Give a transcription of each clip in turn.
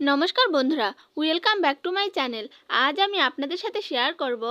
নমস্কার বন্ধুরা welcome back to my channel আজ আমি আপনাদের সাথে শেয়ার করব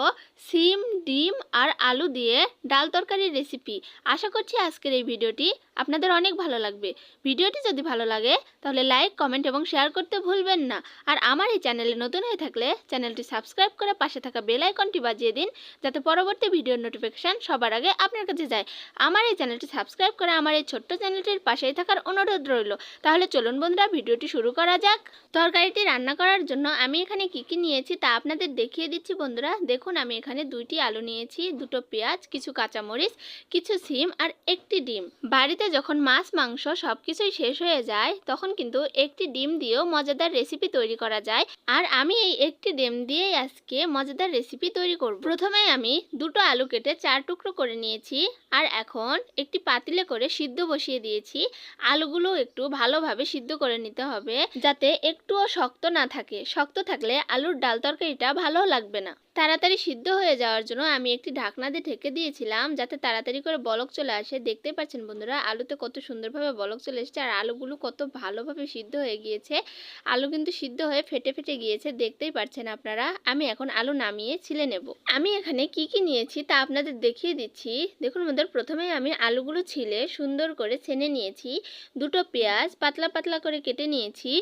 সিম, ডিম আর আলু দিয়ে ডাল তরকারির রেসিপি আশা করছি আজকের এই ভিডিওটি আপনাদের অনেক ভালো লাগবে। ভিডিওটি যদি ভালো লাগে, তাহলে লাইক কমেন্ট এবং শেয়ার করতে ভুলবেন না। আর আমার এই চ্যানেলে নতুন হয়ে থাকলে চ্যানেলটি সাবস্ক্রাইব করে পাশে থাকা বেল আইকনটি বাজিয়ে দিন, যাতে পরবর্তী ভিডিওর নোটিফিকেশান সবার আগে আপনার কাছে যায়। আমার এই চ্যানেলটি সাবস্ক্রাইব করে আমার এই ছোট্ট চ্যানেলটির পাশেই থাকার অনুরোধ রইল। তাহলে চলুন বন্ধুরা, ভিডিওটি শুরু করা যাক। তরকারিটি রান্না করার জন্য আমি এখানে কি কি নিয়েছি তা আপনাদের দেখিয়ে দিচ্ছি বন্ধুরা। দেখুন, আমি এখানে দুইটি আলু নিয়েছি, দুটো পেঁয়াজ, কিছু কাঁচামরিচ, কিছু সিম আর একটি ডিম। বাড়িতে যখন মাছ, মাংস সব কিছুই শেষ হয়ে যায়, তখন কিন্তু একটি ডিম দিয়েও মজাদার রেসিপি তৈরি করা যায়। আর আমি এই একটি ডিম দিয়েই আজকে মজাদার রেসিপি তৈরি করব। প্রথমে আমি দুটো আলু কেটে চার টুকরো করে নিয়েছি, আর এখন একটি পাতিলে করে সিদ্ধ বসিয়ে দিয়েছি। আলুগুলো একটু ভালোভাবে সিদ্ধ করে নিতে হবে, যাতে একটুও শক্ত না থাকে। শক্ত থাকলে আলুর ডাল তরকারিটা ভালো লাগবে না। তাড়াতাড়ি সিদ্ধ হয়ে যাওয়ার জন্য আমি একটি ঢাকনা দিয়ে ঢেকে দিয়েছিলাম যাতে তাড়াতাড়ি করে বলক চলে আসে। দেখতে পাচ্ছেন বন্ধুরা, আলুতে কত সুন্দরভাবে বলক চলে এসেছে আর আলুগুলো কত ভালোভাবে সিদ্ধ হয়ে গিয়েছে। আলু কিন্তু সিদ্ধ হয়ে ফেটে ফেটে গিয়েছে, দেখতেই পাচ্ছেন আপনারা। আমি এখন আলু নামিয়ে ছিলে নেব। আমি এখানে কি কি নিয়েছি তা আপনাদের দেখিয়ে দিচ্ছি। দেখুন বন্ধুরা প্রথমে আমি আলুগুলো ছিলে, সুন্দর করে ছেনে নিয়েছি। দুটো পেঁয়াজ, পাতলা পাতলা করে কেটে নিয়েছি।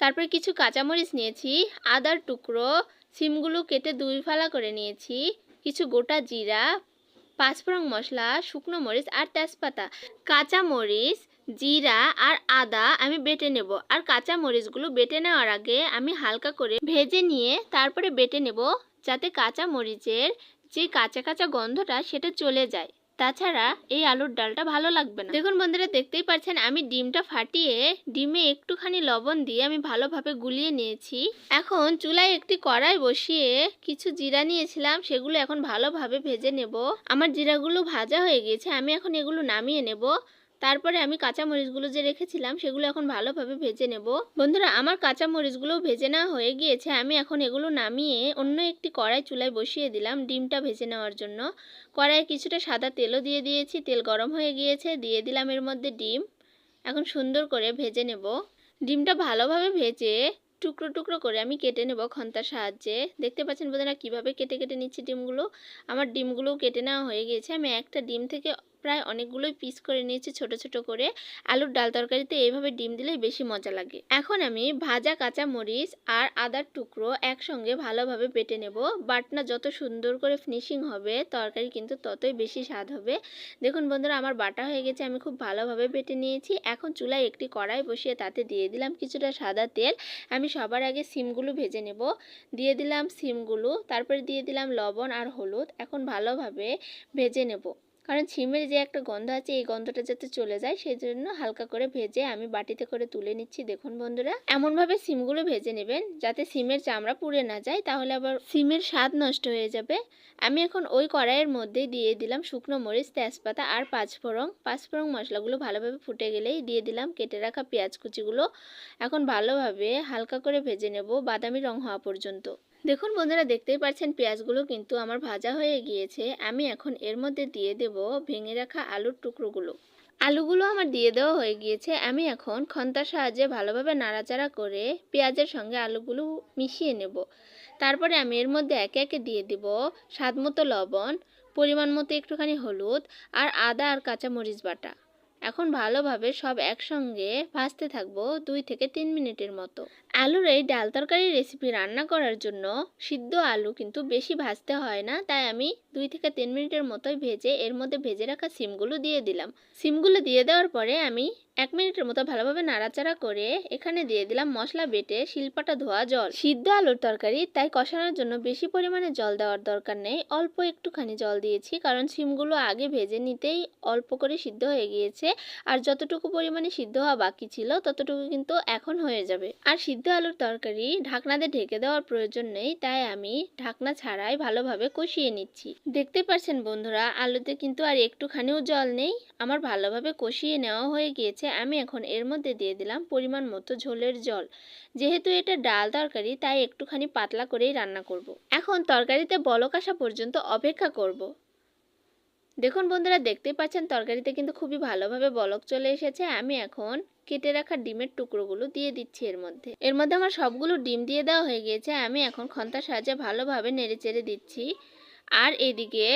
তারপরে কিছু কাঁচামরিচ নিয়েছি, আদার টুকরো, সিমগুলো কেটে দুই ফালা করে নিয়েছি, কিছু গোটা জিরা, পাঁচফোড়ন মশলা, শুকনো মরিচ আর তেজপাতা। কাঁচা মরিচ জিরা আর আদা আমি বেটে নেব আর কাঁচা মরিচগুলো বেটে নেওয়ার আগে আমি হালকা করে ভেজে নিয়ে তারপরে বেটে নেব যাতে কাঁচা মরিচের যে কাঁচা কাঁচা গন্ধটা সেটা চলে যায়। তাছাড়া এই আলুর ডালটা ভালো লাগবে না। দেখুন বন্ধুরা, দেখতেই পাচ্ছেন আমি ডিমটা ফাটিয়ে ডিমে একটুখানি লবণ দিয়ে আমি ভালোভাবে গুলিয়ে নিয়েছি। এখন চুলায় একটি কড়াই বসিয়ে কিছু জিরা নিয়েছিলাম, সেগুলো এখন ভালোভাবে ভেজে নেব। আমার জিরাগুলো ভাজা হয়ে গেছে, আমি এখন এগুলো নামিয়ে নেব। তারপরে আমি কাঁচা মরিচগুলো যে রেখেছিলাম, সেগুলো এখন ভালোভাবে ভেজে নেব। বন্ধুরা, আমার কাঁচা মরিচগুলো ভেজে নেওয়া হয়ে গিয়েছে। আমি এখন এগুলো নামিয়ে অন্য একটি কড়াই চুলায় বসিয়ে দিলাম ডিমটা ভেজে নেওয়ার জন্য। কড়াইয়ে কিছুটা সাদা তেলও দিয়ে দিয়েছি, তেল গরম হয়ে গিয়েছে, দিয়ে দিলাম এর মধ্যে ডিম। এখন সুন্দর করে ভেজে নেব। ডিমটা ভালোভাবে ভেজে টুকরো টুকরো করে আমি কেটে নেব খন্তার সাহায্যে। দেখতে পাচ্ছেন বোধহয় কীভাবে কেটে কেটে নিচ্ছি ডিমগুলো? আমার ডিমগুলোও কেটে নেওয়া হয়ে গিয়েছে। আমি একটা ডিম থেকে প্রায় অনেকগুলোই পিস করে নিয়েছি ছোট ছোট করে। আলুর ডাল তরকারিতে এইভাবে ডিম দিলেই বেশি মজা লাগে। এখন আমি ভাজা কাঁচা মরিচ আর আদার টুকরো একসঙ্গে ভালোভাবে বেটে নেব। বাটনা যত সুন্দর করে ফিনিশিং হবে, তরকারি কিন্তু ততই বেশি স্বাদ হবে। দেখুন বন্ধুরা, আমার বাটা হয়ে গেছে, আমি খুব ভালোভাবে বেটে নিয়েছি। এখন চুলায় একটি কড়াই বসিয়ে তাতে দিয়ে দিলাম কিছুটা সাদা তেল। আমি সবার আগে সিমগুলো ভেজে নেব। দিয়ে দিলাম সিমগুলো, তারপরে দিয়ে দিলাম লবণ আর হলুদ। এখন ভালোভাবে ভেজে নেব। কারণ ছিমের যে একটা গন্ধ আছে, এই গন্ধটা যাতে চলে যায় সেই জন্য হালকা করে ভেজে আমি বাটিতে করে তুলে নিচ্ছি। দেখুন বন্ধুরা, এমনভাবে সিমগুলো ভেজে নেবেন যাতে সিমের চামড়া পুড়ে না যায়, তাহলে আবার সিমের স্বাদ নষ্ট হয়ে যাবে। আমি এখন ওই কড়াইয়ের মধ্যেই দিয়ে দিলাম শুকনো মরিচ, তেজপাতা আর পাঁচফোড়ন। পাঁচফোড়ন মশলাগুলো ভালোভাবে ফুটে গেলেই দিয়ে দিলাম কেটে রাখা পেঁয়াজ কুচিগুলো। এখন ভালোভাবে হালকা করে ভেজে নেব বাদামি রং হওয়া পর্যন্ত। দেখুন বন্ধুরা, দেখতেই পাচ্ছেন পেঁয়াজগুলো কিন্তু আমার ভাজা হয়ে গিয়েছে। আমি এখন এর মধ্যে দিয়ে দেব ভেঙে রাখা আলুর টুকরোগুলো। আলুগুলো আমার দিয়ে দেওয়া হয়ে গিয়েছে। আমি এখন খন্তার সাহায্যে ভালোভাবে নাড়াচাড়া করে পেঁয়াজের সঙ্গে আলুগুলো মিশিয়ে নেব। তারপরে আমি এর মধ্যে একে একে দিয়ে দেব স্বাদ মতো লবণ, পরিমাণ মতো একটুখানি হলুদ আর আদা আর কাঁচা মরিচ বাটা। এখন ভালোভাবে সব একসঙ্গে ভাজতে থাকব দুই থেকে তিন মিনিটের মতো। আলুর এই ডাল তরকারি রেসিপি রান্না করার জন্য সিদ্ধ আলু কিন্তু বেশি ভাজতে হয় না। তাই আমি দুই থেকে তিন মিনিটের মতোই ভেজে, এর মধ্যে ভেজে রাখা সিমগুলো দিয়ে দিলাম। সিমগুলো দিয়ে দেওয়ার পরে আমি এক মিনিটের মতো ভালোভাবে নাড়াচাড়া করে এখানে দিয়ে দিলাম মশলা বেটে শিলপাটা ধোয়া জল। সিদ্ধ আলুর তরকারি, তাই কষানোর জন্য বেশি পরিমাণে জল দেওয়ার দরকার নেই। অল্প একটুখানি জল দিয়েছি, কারণ সিমগুলো আগে ভেজে নিতেই অল্প করে সিদ্ধ হয়ে গিয়েছে। আর যতটুকু পরিমাণে সিদ্ধ হওয়া বাকি ছিল, ততটুকু কিন্তু এখন হয়ে যাবে। আর সিদ্ধ আলুর তরকারি ঢাকনাতে ঢেকে দেওয়ার প্রয়োজন নেই, তাই আমি ঢাকনা ছাড়াই ভালোভাবে কষিয়ে নিচ্ছি। দেখতে পাচ্ছেন বন্ধুরা, আলুতে কিন্তু আর একটুখানিও জল নেই। আমার ভালোভাবে কষিয়ে নেওয়া হয়ে গিয়েছে। আমি এখন এর মধ্যে দিয়ে দিলাম পরিমাণ মতো ঝোলের জল। যেহেতু এটা ডাল তরকারি, তাই একটুখানি পাতলা করেই রান্না করব। এখন তরকারিতে বলক আসা পর্যন্ত অপেক্ষা করব। দেখুন বন্ধুরা দেখতেই পাচ্ছেন তরকারিতে কিন্তু খুবই ভালোভাবে বলক চলে এসেছে। আমি এখন কেটে রাখা ডিমের টুকরোগুলো দিয়ে দিচ্ছি এর মধ্যে। এর মধ্যে আমার সবগুলো ডিম দিয়ে দেওয়া হয়ে গিয়েছে, আমি এখন খন্তার সাহায্যে ভালোভাবে নেড়ে চেড়ে দিচ্ছি। আর এদিকে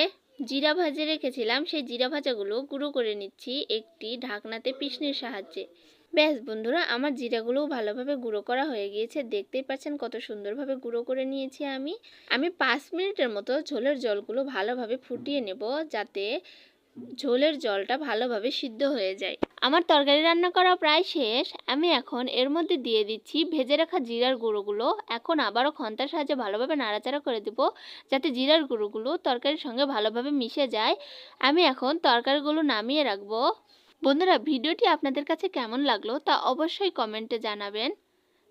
জিরা ভাজে রেখেছিলাম, সেই জিরা ভাজাগুলো গুঁড়ো করে নিচ্ছি একটি ঢাকনাতে পিসনির সাহায্যে। ব্যাস বন্ধুরা, আমার জিরাগুলোও ভালোভাবে গুঁড়ো করা হয়ে গিয়েছে। দেখতেই পাচ্ছেন কত সুন্দরভাবে গুঁড়ো করে নিয়েছি আমি। আমি পাঁচ মিনিটের মতো ঝোলের জলগুলো ভালোভাবে ফুটিয়ে নেব যাতে ঝোলের জলটা ভালোভাবে সিদ্ধ হয়ে যায়। আমার তরকারি রান্না করা প্রায় শেষ। আমি এখন এর মধ্যে দিয়ে দিচ্ছি ভেজে রাখা জিরার গুঁড়োগুলো। এখন আবারও খন্তার সাহায্যে ভালোভাবে নাড়াচাড়া করে দেব যাতে জিরার গুঁড়োগুলো তরকারির সঙ্গে ভালোভাবে মিশে যায়। আমি এখন তরকারিগুলো নামিয়ে রাখব। বন্ধুরা, ভিডিওটি আপনাদের কাছে কেমন লাগল তা অবশ্যই কমেন্টে জানাবেন।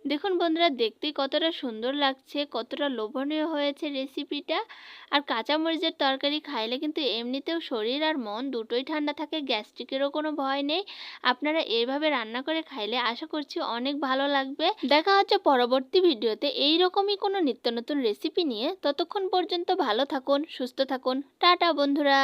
দেখুন বন্ধুরা, দেখতে কতটা সুন্দর লাগছে, কতটা লোভনীয় হয়েছে রেসিপিটা আর কাঁচামরিচের তরকারি খাইলে কিন্তু এমনিতেও শরীর আর মন দুটোই ঠান্ডা থাকে, গ্যাস্ট্রিকেরও কোনো ভয় নেই। আপনারা এইভাবে রান্না করে খাইলে আশা করছি অনেক ভালো লাগবে। দেখা হচ্ছে পরবর্তী ভিডিওতে এই রকমই কোনো নিত্য নতুন রেসিপি নিয়ে। ততক্ষণ পর্যন্ত ভালো থাকুন, সুস্থ থাকুন। টাটা বন্ধুরা।